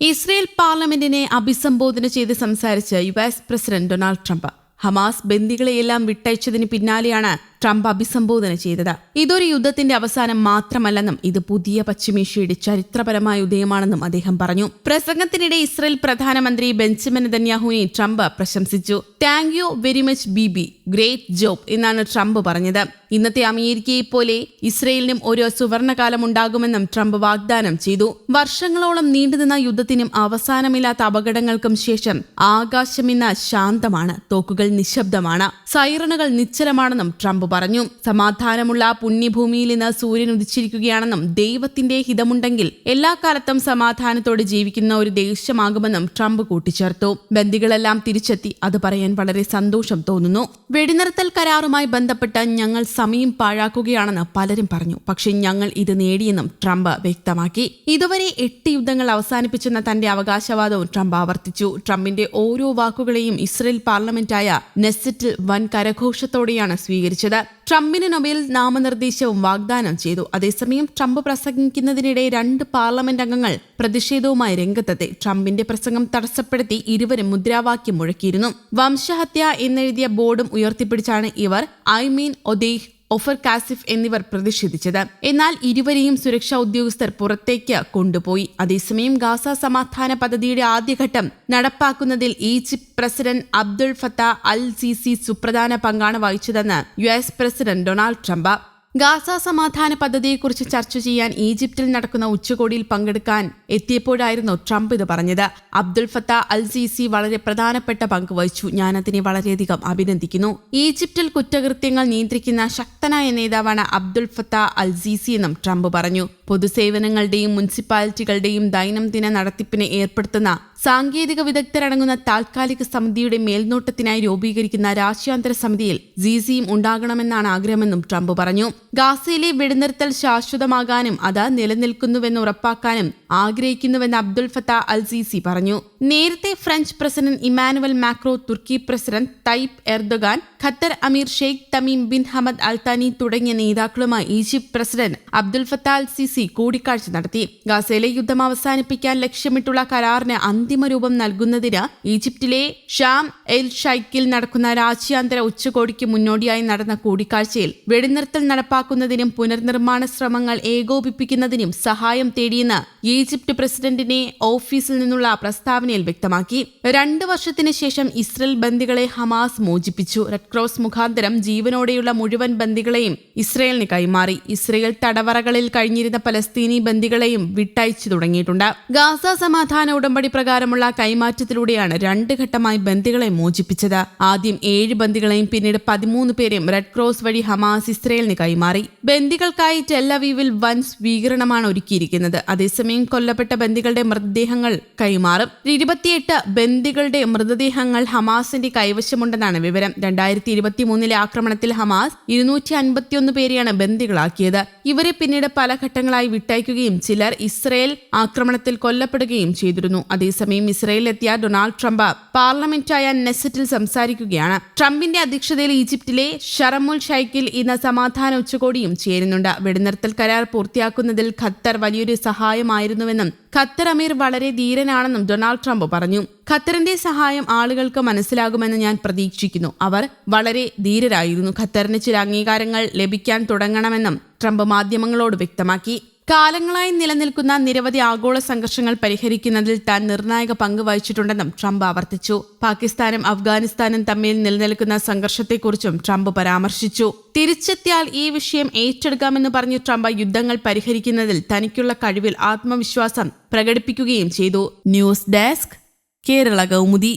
Israel പാർലമെന്റിനെ അഭിസംബോധന ചെയ്ത് സംസാരിച്ച U S president Donald Trump Hamas ബന്ദികളെയെല്ലാം വിട്ടയച്ചതിന് പിന്നാലെയാണ് ട്രംപ് അഭിസംബോധന ചെയ്തത്. ഇതൊരു യുദ്ധത്തിന്റെ അവസാനം മാത്രമല്ലെന്നും ഇത് പുതിയ പശ്ചിമേഷ്യയുടെ ചരിത്രപരമായ ഉദയമാണെന്നും അദ്ദേഹം പറഞ്ഞു. പ്രസംഗത്തിനിടെ ഇസ്രയേൽ പ്രധാനമന്ത്രി ബെഞ്ചമിൻ നെതന്യാഹുവിനെ ട്രംപ് പ്രശംസിച്ചു. Thank you very much B B great job എന്നാണ് ട്രംപ് പറഞ്ഞത്. ഇന്നത്തെ അമേരിക്കയെ പോലെ ഇസ്രയേലിനും ഒരു സുവർണകാലം ഉണ്ടാകുമെന്നും ട്രംപ് വാഗ്ദാനം ചെയ്തു. വർഷങ്ങളോളം നീണ്ടുനിന്ന യുദ്ധത്തിനും അവസാനമില്ലാത്ത അപകടങ്ങൾക്കും ശേഷം ആകാശം ഇന്ന് ശാന്തമാണ് തോക്കുകൾ നിശബ്ദമാണ് സൈറണുകൾ നിശ്ചലമാണെന്നും ട്രംപ് പറഞ്ഞു. സമാധാനമുള്ള പുണ്യഭൂമിയിൽ നിന്ന് സൂര്യൻ ഉദിച്ചിരിക്കുകയാണെന്നും ദൈവത്തിന്റെ ഹിതമുണ്ടെങ്കിൽ എല്ലാ കാലത്തും സമാധാനത്തോടെ ജീവിക്കുന്ന ഒരു ദേശമാകുമെന്നും ട്രംപ് കൂട്ടിച്ചേർത്തു. ബന്ദികളെല്ലാം തിരിച്ചെത്തി അത് പറയാൻ വളരെ സന്തോഷം തോന്നുന്നു. വെടിനിർത്തൽ കരാറുമായി ബന്ധപ്പെട്ട് ഞങ്ങൾ സമയം പാഴാക്കുകയാണെന്ന് പലരും പറഞ്ഞു. പക്ഷേ ഞങ്ങൾ ഇത് നേടിയെന്നും ട്രംപ് വ്യക്തമാക്കി. ഇതുവരെ എട്ട് യുദ്ധങ്ങൾ അവസാനിപ്പിച്ചെന്ന തന്റെ അവകാശവാദവും ട്രംപ് ആവർത്തിച്ചു. ട്രംപിന്റെ ഓരോ വാക്കുകളെയും ഇസ്രയേൽ പാർലമെന്റായ നെസറ്റിൽ വൻ കരഘോഷത്തോടെയാണ് സ്വീകരിച്ചത്. ട്രംപിന് നൊബേൽ നാമനിർദ്ദേശവും വാഗ്ദാനം ചെയ്തു. അതേസമയം ട്രംപ് പ്രസംഗിക്കുന്നതിനിടെ രണ്ട് പാർലമെന്റ് അംഗങ്ങൾ പ്രതിഷേധവുമായി രംഗത്തെത്തി. ട്രംപിന്റെ പ്രസംഗം തടസ്സപ്പെടുത്തി ഇരുവരും മുദ്രാവാക്യം മുഴക്കിയിരുന്നു. വംശഹത്യ എന്നെഴുതിയ ബോർഡും ഉയർത്തിപ്പിടിച്ചാണ് ഇവർ ഐ മീൻ ഒദേഹ് ഒഫർ കാസിഫ് എന്നിവർ പ്രതിഷേധിച്ചത്. എന്നാൽ ഇരുവരെയും സുരക്ഷാ ഉദ്യോഗസ്ഥർ പുറത്തേക്ക് കൊണ്ടുപോയി. അതേസമയം ഗാസ സമാധാന പദ്ധതിയുടെ ആദ്യഘട്ടം നടപ്പാക്കുന്നതിൽ Egypt president Abdul Fattah Al Sisi സുപ്രധാന പങ്കാണ് വഹിച്ചതെന്ന് U S president Donald Trump Gaza സമാധാന പദ്ധതിയെക്കുറിച്ച് ചർച്ച ചെയ്യാൻ ഈജിപ്തിൽ നടക്കുന്ന ഉച്ചകോടിയിൽ പങ്കെടുക്കാൻ എത്തിയപ്പോഴായിരുന്നു ട്രംപ് ഇത് പറഞ്ഞത്. അബ്ദുൽ ഫത്ത അൽ സീസി വളരെ പ്രധാനപ്പെട്ട പങ്ക് വഹിച്ചു. ഞാൻ അതിനെ വളരെയധികം അഭിനന്ദിക്കുന്നു. ഈജിപ്തിൽ കുറ്റകൃത്യങ്ങൾ നിയന്ത്രിക്കുന്ന ശക്തനായ നേതാവാണ് അബ്ദുൽ ഫത്ത അൽ സീസി എന്നും ട്രംപ് പറഞ്ഞു. പൊതുസേവനങ്ങളുടെയും മുനിസിപ്പാലിറ്റികളുടെയും ദൈനംദിന നടത്തിപ്പിന് ഏർപ്പെടുത്തുന്ന സാങ്കേതിക വിദഗ്ധരടങ്ങുന്ന താൽക്കാലിക സമിതിയുടെ മേൽനോട്ടത്തിനായി രൂപീകരിക്കുന്ന രാജ്യാന്തര സമിതിയിൽ സീസിയും ഉണ്ടാകണമെന്നാണ് ആഗ്രഹമെന്നും ട്രംപ് പറഞ്ഞു. ഗാസയിലെ വെടിനിർത്തൽ ശാശ്വതമാകാനും അത് നിലനിൽക്കുന്നുവെന്ന് ഉറപ്പാക്കാനും ആഗ്രഹിക്കുന്നുവെന്ന് അബ്ദുൽ ഫത്ത അൽ സിസി പറഞ്ഞു. നേരത്തെ French president Emmanuel Macron Turkey president Tayyip Erdogan Qatar emir Sheikh Tamim bin Hamad Al Thani തുടങ്ങിയ നേതാക്കളുമായി Egypt president Abdul Fattah al Sisi കൂടിക്കാഴ്ച നടത്തി. ഗാസയിലെ യുദ്ധം അവസാനിപ്പിക്കാൻ ലക്ഷ്യമിട്ടുള്ള കരാറിന് അന്തിമ രൂപം നൽകുന്നതിന് ഈജിപ്തിലെ ഷാം എൽ ഷൈക്കിൽ നടക്കുന്ന രാജ്യാന്തര ഉച്ചകോടിക്ക് മുന്നോടിയായി നടന്ന കൂടിക്കാഴ്ചയിൽ വെടിനിർത്തൽ നടപ്പാക്കുന്നതിനും പുനർനിർമ്മാണ ശ്രമങ്ങൾ ഏകോപിപ്പിക്കുന്നതിനും സഹായം തേടിയെന്ന് ഈജിപ്ത് പ്രസിഡന്റിനെ ഓഫീസിൽ നിന്നുള്ള പ്രസ്താവനയിൽ വ്യക്തമാക്കി. രണ്ട് വർഷത്തിന് ശേഷം ഇസ്രയേൽ ബന്ദികളെ ഹമാസ് മോചിപ്പിച്ചു. റെഡ് ക്രോസ് മുഖാന്തരം ജീവനോടെയുള്ള മുഴുവൻ ബന്ദികളെയും ഇസ്രയേലിന് കൈമാറി. ഇസ്രയേൽ തടവറകളിൽ കഴിഞ്ഞിരുന്ന പലസ്തീനി ബന്ദികളെയും വിട്ടയച്ചു തുടങ്ങിയിട്ടുണ്ട്. ഗാസ സമാധാന ഉടമ്പടി പ്രകാരമുള്ള കൈമാറ്റത്തിലൂടെയാണ് രണ്ട് ഘട്ടമായി ബന്ദികളെ മോചിപ്പിച്ചത്. ആദ്യം ഏഴ് ബന്ദികളെയും പിന്നീട് പതിമൂന്ന് പേരെയും റെഡ് ക്രോസ് വഴി ഹമാസ് ഇസ്രയേലിന് കൈമാറി. ബന്ദികൾക്കായി ടെല്ലവീവിൽ വൻ സ്വീകരണമാണ് ഒരുക്കിയിരിക്കുന്നത്. അതേസമയം കൊല്ലപ്പെട്ട ബന്ദികളുടെ മൃതദേഹങ്ങൾ കൈമാറും. ഇരുപത്തിയെട്ട് ബന്ദികളുടെ മൃതദേഹങ്ങൾ ഹമാസിന്റെ കൈവശമുണ്ടെന്നാണ് വിവരം. രണ്ടായിരത്തി ഇരുപത്തി മൂന്നിലെ ആക്രമണത്തിൽ ഹമാസ് ഇരുന്നൂറ്റി അൻപത്തിയൊന്ന് പേരെയാണ് ബന്ദികളാക്കിയത്. ഇവരെ പിന്നീട് പല ഘട്ടങ്ങളായി വിട്ടയക്കുകയും ചിലർ ഇസ്രയേൽ ആക്രമണത്തിൽ കൊല്ലപ്പെടുകയും ചെയ്തിരുന്നു. അതേസമയം ഇസ്രയേലിലെത്തിയ ഡൊണാൾഡ് ട്രംപ് പാർലമെന്റായ നെസറ്റിൽ സംസാരിക്കുകയാണ്. ട്രംപിന്റെ അധ്യക്ഷതയിൽ ഈജിപ്തിലെ ഷറമുൽ ഷൈക്കിൽ ഇന്ന് സമാധാന ഉച്ചകോടിയും ചേരുന്നുണ്ട്. വെടിനിർത്തൽ കരാർ പൂർത്തിയാക്കുന്നതിൽ ഖത്തർ വലിയൊരു സഹായമായിരുന്നുവെന്നും ഖത്തർ അമീർ വളരെ ധീരനാണെന്നും ഡൊണാൾഡ് ട്രംപ് പറഞ്ഞു. ഖത്തറിന്റെ സഹായം ആളുകൾക്ക് മനസ്സിലാകുമെന്ന് ഞാൻ പ്രതീക്ഷിക്കുന്നു. അവർ വളരെ ധീരരായിരുന്നു. ഖത്തറിന് ചില അംഗീകാരങ്ങൾ ലഭിക്കാൻ തുടങ്ങണമെന്നും ട്രംപ് മാധ്യമങ്ങളോട് വ്യക്തമാക്കി. കാലങ്ങളായി നിലനിൽക്കുന്ന നിരവധി ആഗോള സംഘർഷങ്ങൾ പരിഹരിക്കുന്നതിൽ താൻ നിർണായക പങ്ക് വഹിച്ചിട്ടുണ്ടെന്നും ട്രംപ് ആവർത്തിച്ചു. പാകിസ്ഥാനും അഫ്ഗാനിസ്ഥാനും തമ്മിൽ നിലനിൽക്കുന്ന സംഘർഷത്തെക്കുറിച്ചും ട്രംപ് പരാമർശിച്ചു. തിരിച്ചെത്തിയാൽ ഈ വിഷയം ഏറ്റെടുക്കാമെന്ന് പറഞ്ഞു ട്രംപ് യുദ്ധങ്ങൾ പരിഹരിക്കുന്നതിൽ തനിക്കുള്ള കഴിവിൽ ആത്മവിശ്വാസം പ്രകടിപ്പിക്കുകയും ചെയ്തു. News desk Kerala Kaumudi.